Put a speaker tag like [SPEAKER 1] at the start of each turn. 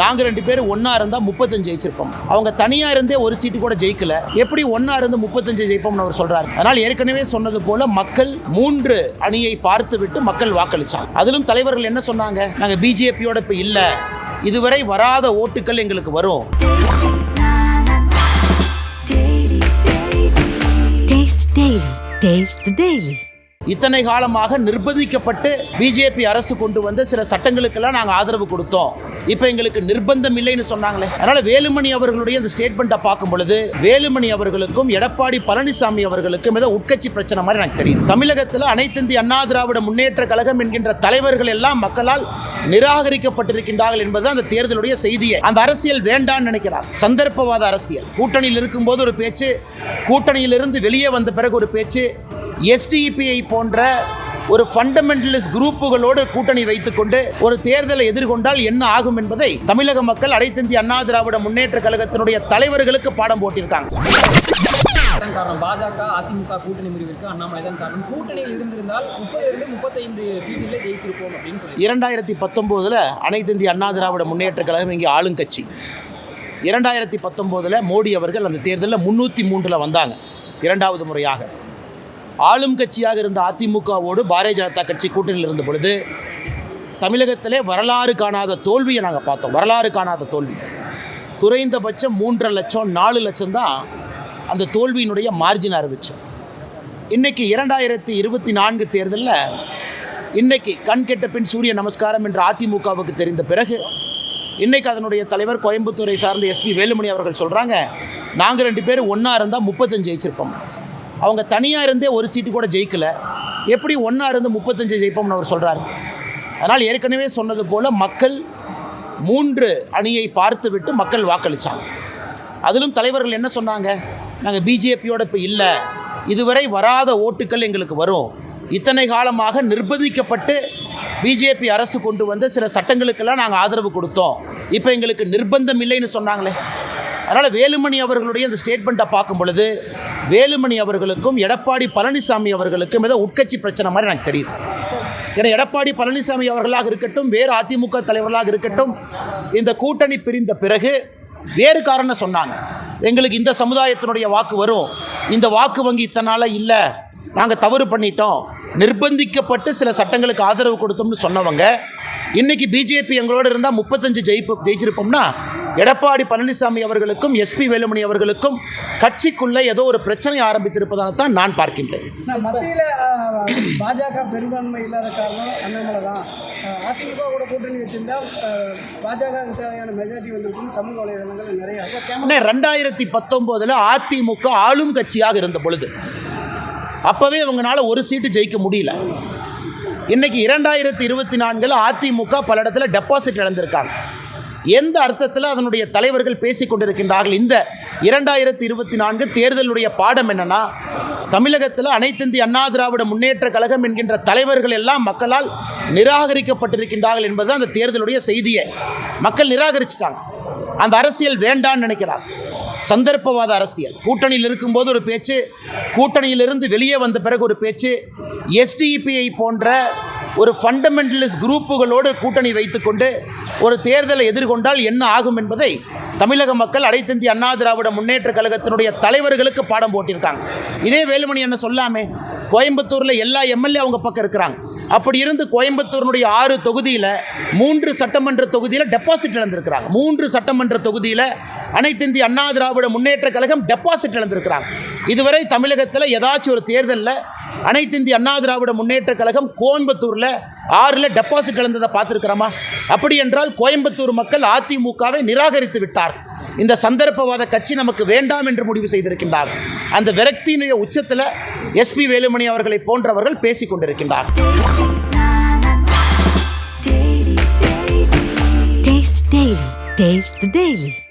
[SPEAKER 1] நாங்கள் ரெண்டு பேரும் ஒன்றா இருந்தால் முப்பத்தஞ்சு ஜெயிச்சிருப்போம். அவங்க தனியாக இருந்தே ஒரு சீட்டு கூட ஜெயிக்கல. எப்படி ஒன்றா இருந்து முப்பத்தஞ்சு ஜெயிப்போம்னு அவர் சொல்கிறார் அதனால் ஏற்கனவே சொன்னது போல மக்கள் மூன்று அணியை பார்த்து விட்டு மக்கள் வாக்களித்தாங்க அதிலும் தலைவர்கள் என்ன சொன்னாங்க? நாங்கள் பிஜேபியோட இப்போ இல்லை. இதுவரை வராத ஓட்டுகள் எங்களுக்கு வரும்.
[SPEAKER 2] Taste Daily. Taste the Daily.
[SPEAKER 1] இத்தனை காலமாக நிர்பந்திக்கப்பட்டு பிஜேபி அரசு கொண்டு வந்த சில சட்டங்களுக்கெல்லாம் நாங்கள் ஆதரவு கொடுத்தோம். இப்போ எங்களுக்கு நிர்பந்தம் இல்லைன்னு சொன்னாங்களே. அதனால் வேலுமணி அவர்களுடைய அந்த ஸ்டேட்மெண்ட்டை பார்க்கும் பொழுது வேலுமணி அவர்களுக்கும் எடப்பாடி பழனிசாமி அவர்களுக்கும் ஏதோ உட்கட்சி பிரச்சனை மாதிரி எனக்கு தெரியுது. தமிழகத்தில் அனைத்திந்திய அண்ணா திராவிட முன்னேற்ற கழகம் என்கின்ற தலைவர்கள் எல்லாம் மக்களால் நிராகரிக்கப்பட்டிருக்கின்றார்கள் என்பது அந்த தேர்தலுடைய செய்தியை. அந்த அரசியல் வேண்டான்னு நினைக்கிறார். சந்தர்ப்பவாத அரசியல். கூட்டணியில் இருக்கும்போது ஒரு பேச்சு கூட்டணியிலிருந்து வெளியே வந்த பிறகு ஒரு பேச்சு எஸ்டிபிஐ போன்ற ஒரு ஃபண்டமெண்டலிஸ்ட் குரூப்புகளோடு கூட்டணி வைத்துக்கொண்டு ஒரு தேர்தலை எதிர்கொண்டால் என்ன ஆகும் என்பதை தமிழக மக்கள் அனைத்திந்திய அண்ணா திராவிட முன்னேற்ற கழகத்தினுடைய தலைவர்களுக்கு பாடம் போட்டிருக்காங்க.
[SPEAKER 3] காரணம் பாஜக அதிமுக கூட்டணி முடிவிற்கு அண்ணாமலை தான் காரணம். கூட்டணியில் இருந்திருந்தால் முப்பதிலிருந்து முப்பத்தைந்து சீட்டுகளை ஜெயித்திருப்போம் அப்படின்னு சொல்லி
[SPEAKER 1] இரண்டாயிரத்தி பத்தொம்போதில் அனைத்து இந்திய அண்ணா திராவிட முன்னேற்ற கழகம் இங்கே ஆளுங்கட்சி இரண்டாயிரத்தி பத்தொம்போதில் மோடி அவர்கள் அந்த தேர்தலில் முந்நூற்றி மூன்றில் வந்தாங்க. இரண்டாவது முறையாக. ஆளும் கட்சியாக இருந்த அதிமுகவோடு பாரதிய ஜனதா கட்சி கூட்டணியில் இருந்த பொழுது தமிழகத்திலே வரலாறு காணாத தோல்வியை நாங்கள் பார்த்தோம். வரலாறு காணாத தோல்வி. குறைந்தபட்சம் மூன்றரை லட்சம் நாலு லட்சம் தான் அந்த தோல்வியினுடைய மார்ஜினாக இருந்துச்சு. இன்றைக்கி இரண்டாயிரத்தி இருபத்தி நான்கு தேர்தலில் இன்றைக்கி கண் கெட்ட பின் சூரிய நமஸ்காரம் என்று அதிமுகவுக்கு தெரிந்த பிறகு இன்றைக்கு அதனுடைய தலைவர் கோயம்புத்தூரை சார்ந்த எஸ்பி வேலுமணி அவர்கள் சொல்கிறாங்க நாங்கள் ரெண்டு பேரும் ஒன்றா இருந்தால் முப்பத்தஞ்சு ஜெயிச்சிருப்போம். அவங்க தனியாக இருந்தே ஒரு சீட்டு கூட ஜெயிக்கலை. எப்படி ஒன்றா இருந்து முப்பத்தஞ்சு ஜெயிப்போம்னு அவர் சொல்கிறார் அதனால் ஏற்கனவே சொன்னது போல் மக்கள் மூன்று அணியை பார்த்து விட்டு மக்கள் வாக்களித்தாங்க அதிலும் தலைவர்கள் என்ன சொன்னாங்க? நாங்கள் பிஜேபியோட இப்போ இல்லை. இதுவரை வராத ஓட்டுக்கள் எங்களுக்கு வரும். இத்தனை காலமாக நிர்பந்திக்கப்பட்டு பிஜேபி அரசு கொண்டு வந்த சில சட்டங்களுக்கெல்லாம் நாங்கள் ஆதரவு கொடுத்தோம். இப்போ எங்களுக்கு நிர்பந்தம் இல்லைன்னு சொன்னாங்களே. அதனால் வேலுமணி அவர்களுடைய இந்த ஸ்டேட்மெண்ட்டை பார்க்கும் பொழுது வேலுமணி அவர்களுக்கும் எடப்பாடி பழனிசாமி அவர்களுக்கும் ஏதோ உட்கட்சி பிரச்சனை மாதிரி எனக்கு தெரியுது. ஏன்னா எடப்பாடி பழனிசாமி அவர்களாக இருக்கட்டும் வேறு அதிமுக தலைவர்களாக இருக்கட்டும் இந்த கூட்டணி பிரிந்த பிறகு வேறு காரணம் சொன்னாங்க. எங்களுக்கு இந்த சமுதாயத்தினுடைய வாக்கு வரும். இந்த வாக்கு வங்கி இத்தனை இல்லை. நாங்கள் தவறு பண்ணிட்டோம். நிர்பந்திக்கப்பட்டு சில சட்டங்களுக்கு ஆதரவு கொடுத்தோம்னு சொன்னவங்க இன்றைக்கி பிஜேபி எங்களோட இருந்தால் முப்பத்தஞ்சு ஜெயிப்பு ஜெயிச்சிருப்போம்னா எடப்பாடி பழனிசாமி அவர்களுக்கும் எஸ்பி வேலுமணி அவர்களுக்கும் கட்சிக்குள்ளே ஏதோ ஒரு பிரச்சனை ஆரம்பித்திருப்பதாகத்தான் நான் பார்க்கின்றேன்.
[SPEAKER 4] மத்தியில் பாஜக பெரும்பான்மை இல்லாத காரணம் அண்ணாமலை தான். அதிமுக கூட கூட்டணி வச்சிருந்தா பாஜகவுக்கு தேவையான மெஜாரிட்டி வந்திருக்குன்னு சமூக வலைதளங்கள் நிறைய
[SPEAKER 1] ரெண்டாயிரத்தி பத்தொம்போதில் அதிமுக ஆளும் கட்சியாக இருந்த பொழுது அப்போவே இவங்களால ஒரு சீட்டு ஜெயிக்க முடியல. இன்னைக்கு இரண்டாயிரத்தி இருபத்தி நான்கில் அதிமுக பல இடத்துல டெபாசிட் இழந்திருக்காங்க. எந்த அர்த்தத்தில் அதனுடைய தலைவர்கள் பேசிக்கொண்டிருக்கின்றார்கள்? இந்த இரண்டாயிரத்தி இருபத்தி நான்கு தேர்தலுடைய பாடம் என்னன்னா தமிழகத்தில் அனைத்திந்திய அண்ணா திராவிட முன்னேற்ற கழகம் என்கின்ற தலைவர்கள் எல்லாம் மக்களால் நிராகரிக்கப்பட்டிருக்கின்றார்கள் என்பது அந்த தேர்தலுடைய செய்தியை. மக்கள் நிராகரிச்சிட்டாங்க. அந்த அரசியல் வேண்டான்னு நினைக்கிறார் சந்தர்ப்பவாத அரசியல். கூட்டணியில் இருக்கும்போது ஒரு பேச்சு கூட்டணியிலிருந்து வெளியே வந்த பிறகு ஒரு பேச்சு எஸ்டிபிஐ போன்ற ஒரு ஃபண்டமெண்டலிஸ்ட் குரூப்புகளோடு கூட்டணி வைத்துக்கொண்டு ஒரு தேர்தலை எதிர்கொண்டால் என்ன ஆகும் என்பதை தமிழக மக்கள் அனைத்திந்திய அண்ணா திராவிட முன்னேற்ற கழகத்தினுடைய தலைவர்களுக்கு பாடம் போட்டிருக்காங்க. இதே வேலுமணி என்ன சொல்லாமே கோயம்புத்தூரில் எல்லா எம்எல்ஏ அவங்க பக்கம் இருக்கிறாங்க. அப்படி இருந்து கோயம்புத்தூரினுடைய ஆறு தொகுதியில் மூன்று சட்டமன்ற தொகுதியில் டெபாசிட் இழந்திருக்கிறாங்க. மூன்று சட்டமன்ற தொகுதியில் அனைத்திந்திய அண்ணா திராவிட முன்னேற்ற கழகம் டெபாசிட் இழந்திருக்கிறாங்க. இதுவரை தமிழகத்தில் ஏதாச்சும் ஒரு தேர்தலில் அனைத்திந்திய அண்ணா திராவிட முன்னேற்ற கழகம் கோயம்புத்தூரில் ஆறில் டெபாசிட் இழந்ததை பார்த்துருக்கிறோமா? அப்படி என்றால் கோயம்புத்தூர் மக்கள் அதிமுகவை நிராகரித்து விட்டார். இந்த சந்தர்ப்பவாத கட்சி நமக்கு வேண்டாம் என்று முடிவு செய்திருக்கின்றார். அந்த விரக்தியினுடைய உச்சத்தில் எஸ்பி வேலுமணி அவர்களை போன்றவர்கள் பேசிக் கொண்டிருக்கின்றார்.
[SPEAKER 2] Taste the Daily.